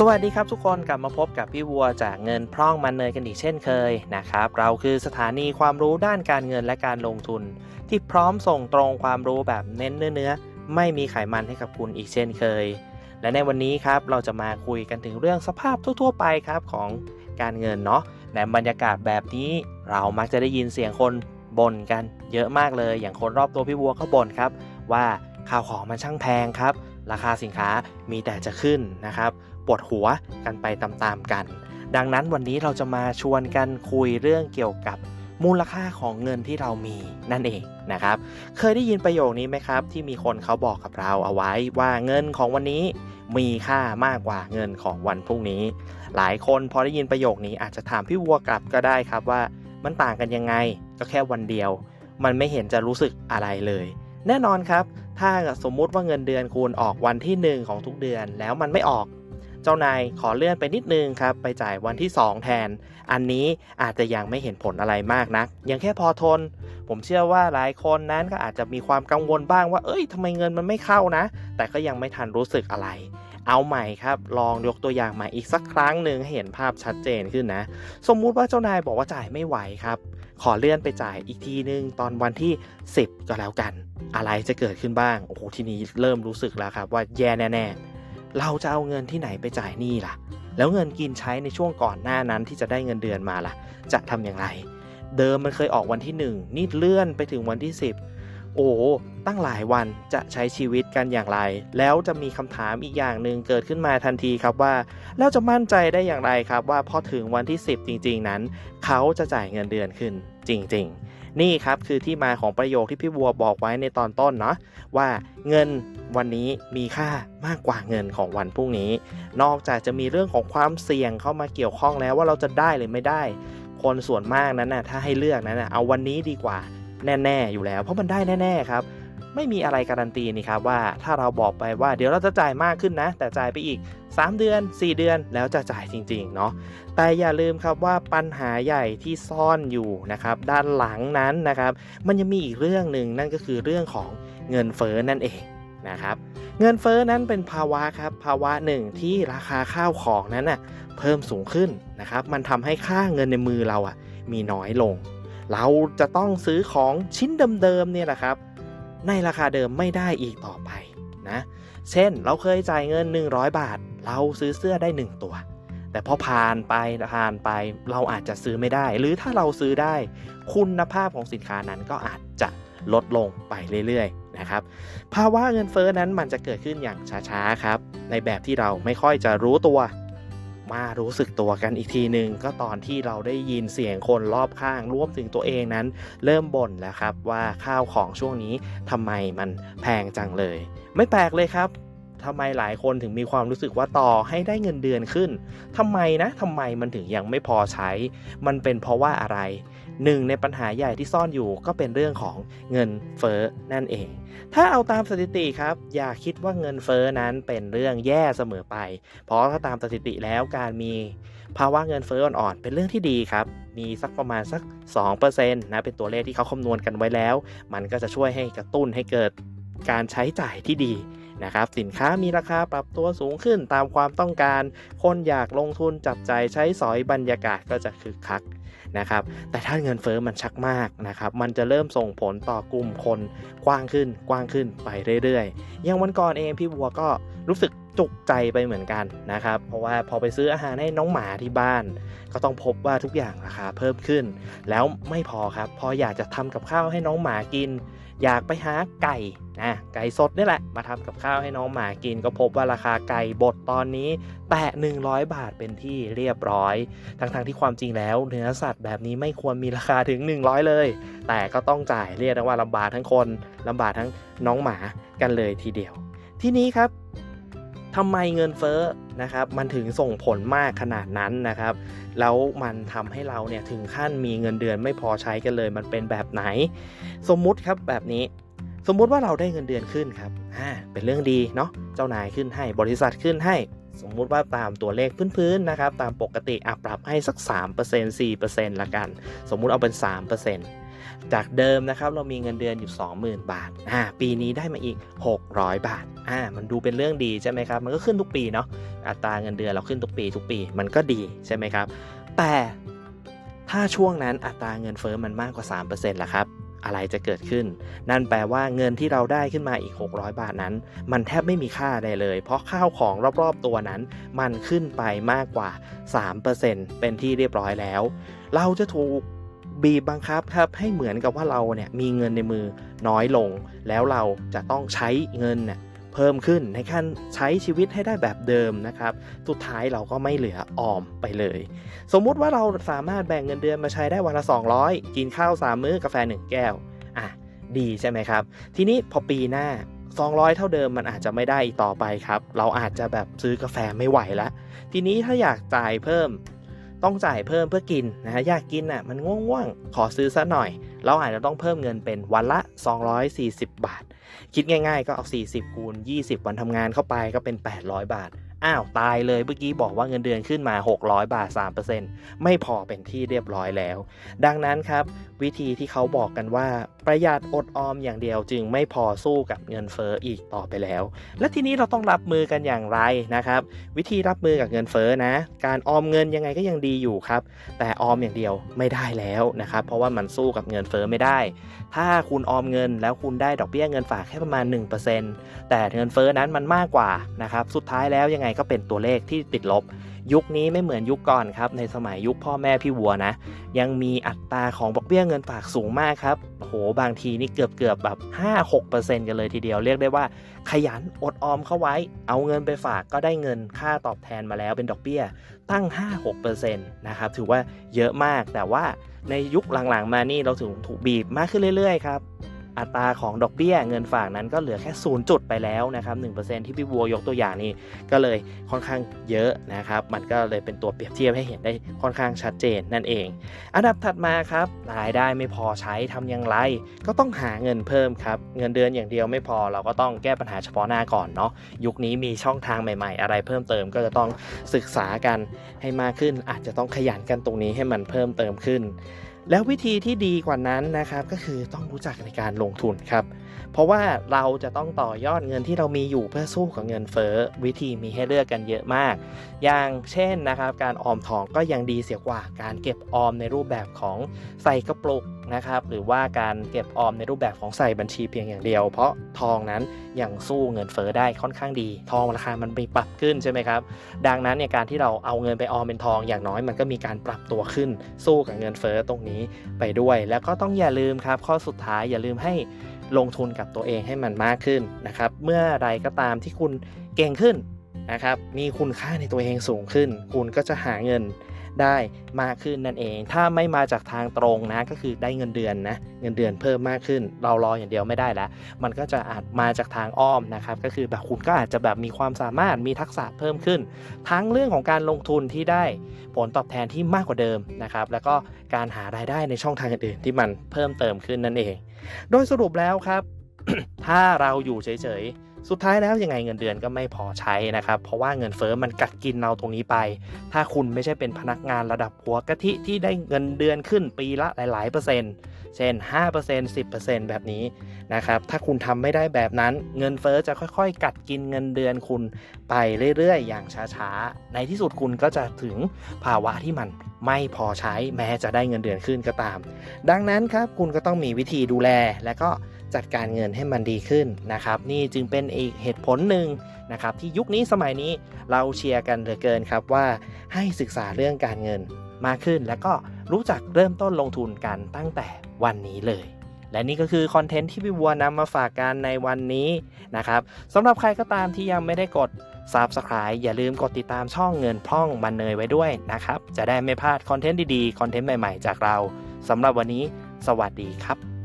สวัสดีครับทุกคนกลับมาพบกับพี่วัวจากเงินพร่องมันเนยกันอีกเช่นเคยนะครับเราคือสถานีความรู้ด้านการเงินและการลงทุน ที่พร้อมส่งตรงความรู้แบบเน้นเนื้อๆไม่มีไขมันให้กับคุณอีกเช่นเคย และในวันนี้ครับเราจะมาคุยกันถึงเรื่องสภาพทั่ว ๆ ไปครับของการเงินเนาะในบรรยากาศแบบนี้ เรามักจะได้ยินเสียงคนบ่นกันเยอะมากเลย อย่างคนรอบตัวพี่วัวก็บ่นครับ ว่าข้าวของมันช่างแพงครับ ราคาสินค้ามีแต่จะขึ้นนะครับ ปวดหัวกันไปตามๆกัน ดังนั้นวันนี้เราจะมาชวนกันคุยเรื่องเกี่ยวกับมูลค่าของเงินที่เรามีนั่นเองนะครับ เคยได้ยินประโยคนี้ไหมครับ ที่มีคนเขาบอกกับเราเอาไว้ว่าเงินของวันนี้มีค่ามากกว่าเงินของวันพรุ่งนี้ หลายคนพอได้ยินประโยคนี้อาจจะถามพี่วัวกลับก็ได้ครับว่ามันต่างกันยังไง ก็แค่วันเดียว มันไม่เห็นจะรู้สึกอะไรเลย แน่นอนครับ ถ้าสมมุติว่าเงินเดือนคุณออกวันที่ 1 ของทุกเดือนแล้วมันไม่ออก เจ้านายขอเลื่อนไปนิดนึงครับไปจ่ายวันที่ 2 แทน อันนี้อาจจะยังไม่เห็นผลอะไรมากนัก ยังแค่พอทน ผมเชื่อว่าหลายคนนั้นก็อาจจะมีความกังวลบ้างว่า เอ้ยทำไมเงินมันไม่เข้านะ แต่ก็ยังไม่ทันรู้สึกอะไรเอาใหม่ครับ ลองยกตัวอย่างใหม่อีกสักครั้งหนึ่งให้เห็นภาพชัดเจนขึ้นนะ สมมุติว่าเจ้านายบอกว่าจ่ายไม่ไหวครับ ขอเลื่อนไปจ่ายอีกทีนึงตอนวันที่ 10 ก็แล้วกัน อะไรจะเกิดขึ้นบ้าง โอ้โหทีนี้เริ่มรู้สึกแล้วครับว่าแย่แน่ๆ เราจะเอาเงินที่ไหนไปจ่ายหนี้ล่ะ แล้วเงินกินใช้ในช่วงก่อนหน้านั้นที่จะได้เงินเดือนมาล่ะ จะทำอย่างไร เดิมมันเคยออกวันที่ 1 นี่เลื่อนไปถึงวันที่ 10 โอ้ตั้งหลายวันจะใช้ชีวิตกันอย่างไร แล้วจะมีคำถามอีกอย่างหนึ่งเกิดขึ้นมาทันทีครับว่า แล้วจะมั่นใจได้อย่างไรครับว่าพอถึงวันที่ 10 จริง ๆ นั้น เขาจะจ่ายเงินเดือนขึ้นจริง ๆ นี่ครับคือที่มาของประโยคที่พี่บัวบอกไว้ในตอนต้นเนาะว่าเงินวันนี้มีค่ามากกว่าเงินของวันพรุ่งนี้ นอกจากจะมีเรื่องของความเสี่ยงเข้ามาเกี่ยวข้องแล้วว่าเราจะได้หรือไม่ได้ คนส่วนมากนั้นนะถ้าให้เลือกนั้นนะเอาวันนี้ดีกว่าแน่ ๆ อยู่แล้ว เพราะมันได้แน่ ๆ ครับ ไม่มีอะไรการันตีนี่ครับว่าถ้าเราบอกไปว่าเดี๋ยวเราจะจ่ายมากขึ้นนะ แต่จ่ายไปอีก 3 เดือน 4 เดือนแล้วจะจ่ายจริงๆเนาะแต่อย่าลืมครับว่าปัญหาใหญ่ที่ซ่อนอยู่นะครับด้านหลังนั้นนะครับ มันยังมีอีกเรื่องหนึ่งนั่นก็คือเรื่องของเงินเฟ้อนั่นเองนะครับเงินเฟ้อนั้นเป็นภาวะครับภาวะหนึ่งที่ราคาข้าวของนั้นน่ะเพิ่มสูงขึ้นนะครับมันทำให้ค่าเงินในมือเราอะมีน้อยลง เราจะต้องซื้อของชิ้นเดิมๆเนี่ยแหละครับ ในราคาเดิมไม่ได้อีกต่อไปนะ เช่นเราเคยจ่ายเงิน 100 บาท เราซื้อเสื้อได้ 1 ตัว แต่พอผ่านไปผ่านไปเราอาจจะซื้อไม่ได้ หรือถ้าเราซื้อได้ คุณภาพของสินค้านั้นก็อาจจะลดลงไปเรื่อยๆนะครับ ภาวะเงินเฟ้อนั้นมันจะเกิดขึ้นอย่างช้าๆครับ ในแบบที่เราไม่ค่อยจะรู้ตัว มารู้สึกตัวกันอีกทีหนึ่งก็ตอนที่เราได้ยินเสียงคนรอบข้างรวมถึงตัวเองนั้น เริ่มบ่นแล้วครับว่าข้าวของช่วงนี้ทำไมมันแพงจังเลย ไม่แปลกเลยครับ ทำไมหลายคนถึงมีความรู้สึกว่าต่อให้ได้เงินเดือนขึ้นทำไมนะทำไมมันถึงยังไม่พอใช้ มันเป็นเพราะว่าอะไรหนึ่งในปัญหาใหญ่ที่ซ่อนอยู่ก็เป็นเรื่องของเงินเฟ้อนั่นเอง ถ้าเอาตามสถิติครับ อย่าคิดว่าเงินเฟ้อนั้นเป็นเรื่องแย่เสมอไป เพราะถ้าตามสถิติแล้วการมีภาวะเงินเฟ้ออ่อนๆเป็นเรื่องที่ดีครับ มีสักประมาณสัก 2%นะเป็นตัวเลขที่เขาคำนวณกันไว้แล้ว มันก็จะช่วยให้กระตุ้นให้เกิดการใช้จ่ายที่ดี นะครับสินค้ามีราคาปรับตัวสูงขึ้นตามความต้องการ คนอยากลงทุนจับใจใช้สอยบรรยากาศก็จะคึกคักนะครับแต่ถ้าเงินเฟอ้อมันชักมากนะครับมันจะเริ่มส่งผลต่อกลุ่มคนกว้างขึ้นกว้างขึ้นไปเรื่อยๆอย่างวันก่อนเองพี่บัวก็รู้สึก จุกใจไปเหมือนกันนะครับ เพราะว่าพอไปซื้ออาหารให้น้องหมาที่บ้าน ก็ต้องพบว่าทุกอย่างราคาเพิ่มขึ้น แล้วไม่พอครับพออยากจะทำกับข้าวให้น้องหมากิน อยากไปหาไก่นะไก่สดนี่แหละ มาทำกับข้าวให้น้องหมากิน ก็พบว่าราคาไก่บดตอนนี้ แตะ 100 บาทเป็นที่เรียบร้อย ทั้งๆทที่ความจริงแล้วเนื้อสัตว์แบบนี้ไม่ควรมีราคาถึง 100 เลย แต่ก็ต้องจ่ายเรียกได้ว่าลำบากทั้งคนลำบากทั้งน้องหมากันเลยทีเดียว ที่นี้ครับ ทำไมเงินเฟ้อนะครับมันถึงส่งผลมากขนาดนั้นนะครับ แล้วมันทำให้เราเนี่ยถึงขั้นมีเงินเดือนไม่พอใช้กันเลย มันเป็นแบบไหน สมมุติครับแบบนี้ สมมุติว่าเราได้เงินเดือนขึ้นครับอ่าเป็นเรื่องดีเนาะเจ้านายขึ้นให้บริษัทขึ้นให้ สมมุติว่าตามตัวเลขพื้นๆนะครับ ตามปกติอะปรับให้สัก 3% 4%ละกัน สมมุติเอาเป็น 3% จากเดิมนะครับเรามีเงินเดือนอยู่ 20,000 บาทอ่าปีนี้ได้มาอีก 600 บาทอ่ามันดูเป็นเรื่องดีใช่ไหมครับ มันก็ขึ้นทุกปีเนาะอัตราเงินเดือนเราขึ้นทุกปี ทุกปีมันก็ดีใช่ไหมครับ แต่ถ้าช่วงนั้นอัตราเงินเฟ้อมันมากกว่า 3%ล่ะครับอะไรจะเกิดขึ้น นั่นแปลว่าเงินที่เราได้ขึ้นมาอีก 600 บาทนั้น มันแทบไม่มีค่าใดเลย เพราะข้าวของรอบๆตัวนั้น มันขึ้นไปมากกว่า 3%เป็นที่เรียบร้อยแล้ว เราจะถูก บีบบังคับครับให้เหมือนกับว่าเราเนี่ยมีเงินในมือน้อยลง แล้วเราจะต้องใช้เงินเนี่ยเพิ่มขึ้นในการใช้ชีวิตให้ได้แบบเดิมนะครับ สุดท้ายเราก็ไม่เหลือออมไปเลย สมมุติว่าเราสามารถแบ่งเงินเดือนมาใช้ได้วันละ 200 กินข้าว 3 มื้อกาแฟ 1 แก้ว อะ ดีใช่ไหมครับ ทีนี้พอปีหน้า 200 เท่าเดิมมันอาจจะไม่ได้อีกต่อไปครับ เราอาจจะแบบซื้อกาแฟไม่ไหวแล้วทีนี้ถ้าอยากจ่ายเพิ่ม ต้องจ่ายเพิ่มเพื่อกินนะฮะอยากกินอะมันง่วงๆขอซื้อซะหน่อย เราอาจจะต้องเพิ่มเงินเป็นวันละ 240 บาท คิดง่ายๆ ก็เอา 40คูณ20 วันทำงานเข้าไปก็เป็น 800 บาท อ้าว ตายเลยเมื่อกี้บอกว่าเงินเดือนขึ้นมา 600 บาท 3%ไม่พอเป็นที่เรียบร้อยแล้ว ดังนั้นครับวิธีที่เขาบอกกันว่า ประหยัดอดออมอย่างเดียวจึงไม่พอสู้กับเงินเฟ้ออีกต่อไปแล้ว และทีนี้เราต้องรับมือกันอย่างไรนะครับ วิธีรับมือกับเงินเฟ้อนะ การออมเงินยังไงก็ยังดีอยู่ครับ แต่ออมอย่างเดียวไม่ได้แล้วนะครับ เพราะว่ามันสู้กับเงินเฟ้อไม่ได้ ถ้าคุณออมเงินแล้วคุณได้ดอกเบี้ยเงินฝากแค่ประมาณ 1%แต่เงินเฟ้อนั้นมันมากกว่านะครับ สุดท้ายแล้วยังไงก็เป็นตัวเลขที่ติดลบ ยุคนี้ไม่เหมือนยุคก่อนครับ ในสมัยยุคพ่อแม่พี่วัวนะ ยังมีอัตราของดอกเบี้ยเงินฝากสูงมากครับโหบางทีนี่เกือบเกือบแบบ 5-6%กันเลยทีเดียวเรียกได้ว่า ขยันอดออมเข้าไว้ เอาเงินไปฝากก็ได้เงินค่าตอบแทนมาแล้วเป็นดอกเบี้ยตั้ง 5-6%นะครับถือว่าเยอะมากแต่ว่าในยุคหลังๆมานี่เราถึงถูกบีบมากขึ้นเรื่อยๆครับ อัตราของดอกเบี้ยเงินฝากนั้นก็เหลือแค่0จุดไปแล้วนะครับ1%ที่พี่บัวยกตัวอย่างนี้ก็เลยค่อนข้างเยอะนะครับ มันก็เลยเป็นตัวเปรียบเทียบให้เห็นได้ค่อนข้างชัดเจนนั่นเอง อันดับถัดมาครับรายได้ไม่พอใช้ทำอย่างไร ก็ต้องหาเงินเพิ่มครับเงินเดือนอย่างเดียวไม่พอเราก็ต้องแก้ปัญหาเฉพาะหน้าก่อนเนาะยุคนี้มีช่องทางใหม่ ๆ อะไรเพิ่มเติมก็จะต้องศึกษากันให้มากขึ้น อาจจะต้องขยันกันตรงนี้ให้มันเพิ่มเติมขึ้น แล้ววิธีที่ดีกว่านั้นนะครับก็คือต้องรู้จักในการลงทุนครับ เพราะว่าเราจะต้องต่อยอดเงินที่เรามีอยู่เพื่อสู้กับเงินเฟ้อวิธีมีให้เลือกกันเยอะมาก อย่างเช่นนะครับ การออมทองก็ยังดีเสียกว่าการเก็บออมในรูปแบบของใส่กระปุก นะครับหรือว่าการเก็บออมในรูปแบบของใส่บัญชีเพียงอย่างเดียว เพราะทองนั้นยังสู้เงินเฟ้อได้ค่อนข้างดี ทองราคามันไปปรับขึ้นใช่ไหมครับดังนั้นเนี่ยการที่เราเอาเงินไปออมเป็นทองอย่างน้อย มันก็มีการปรับตัวขึ้นสู้กับเงินเฟ้อตรงนี้ไปด้วย แล้วก็ต้องอย่าลืมครับข้อสุดท้ายอย่าลืมให้ลงทุนกับตัวเองให้มันมากขึ้นนะครับเมื่อไรก็ตามที่คุณเก่งขึ้นนะครับมีคุณค่าในตัวเองสูงขึ้น คุณก็จะหาเงิน ได้มากขึ้นนั่นเอง ถ้าไม่มาจากทางตรงนะก็คือได้เงินเดือนนะเงินเดือนเพิ่มมากขึ้น เรารออย่างเดียวไม่ได้แล้ว มันก็จะอาจมาจากทางอ้อมนะครับก็คือแบบคุณก็อาจจะแบบมีความสามารถมีทักษะเพิ่มขึ้น ทั้งเรื่องของการลงทุนที่ได้ผลตอบแทนที่มากกว่าเดิมนะครับแล้วก็การหารายได้ในช่องทางอื่นๆที่มันเพิ่มเติมขึ้นนั่นเอง โดยสรุปแล้วครับ ถ้าเราอยู่เฉยๆ สุดท้ายแล้วยังไงเงินเดือนก็ไม่พอใช้นะครับ เพราะว่าเงินเฟอ้อมันกัดกินเราตรงนี้ไป ถ้าคุณไม่ใช่เป็นพนักงานระดับหัวกะทิที่ได้เงินเดือนขึ้นปีละหลาย ๆ เปอร์เซ็นต์ เช่น 5% 10%แบบนี้นะครับ ถ้าคุณทำไม่ได้แบบนั้นเงินเฟอ้อจะค่อย ๆ กัดกินเงินเดือนคุณไปเรื่อย ๆ อย่างช้า ๆ ในที่สุดคุณก็จะถึงภาวะที่มันไม่พอใช้แม้จะได้เงินเดือนขึ้นก็ตาม ดังนั้นครับคุณก็ต้องมีวิธีดูแลและก็ จัดการเงินให้มันดีขึ้นนะครับ นี่จึงเป็นอีกเหตุผลหนึ่งนะครับ ที่ยุคนี้สมัยนี้เราเชียร์กันเหลือเกินครับว่าให้ศึกษาเรื่องการเงินมากขึ้น แล้วก็รู้จักเริ่มต้นลงทุนกันตั้งแต่วันนี้เลย และนี่ก็คือคอนเทนต์ที่พี่บัวนำมาฝากกันในวันนี้นะครับสำหรับใครก็ตามที่ยังไม่ได้กด Subscribe อย่าลืมกดติดตามช่องเงินพร่องบันเนยไว้ด้วยนะครับ จะได้ไม่พลาดคอนเทนต์ดีๆ คอนเทนต์ใหม่ๆ จากเราสำหรับวันนี้ สวัสดีครับ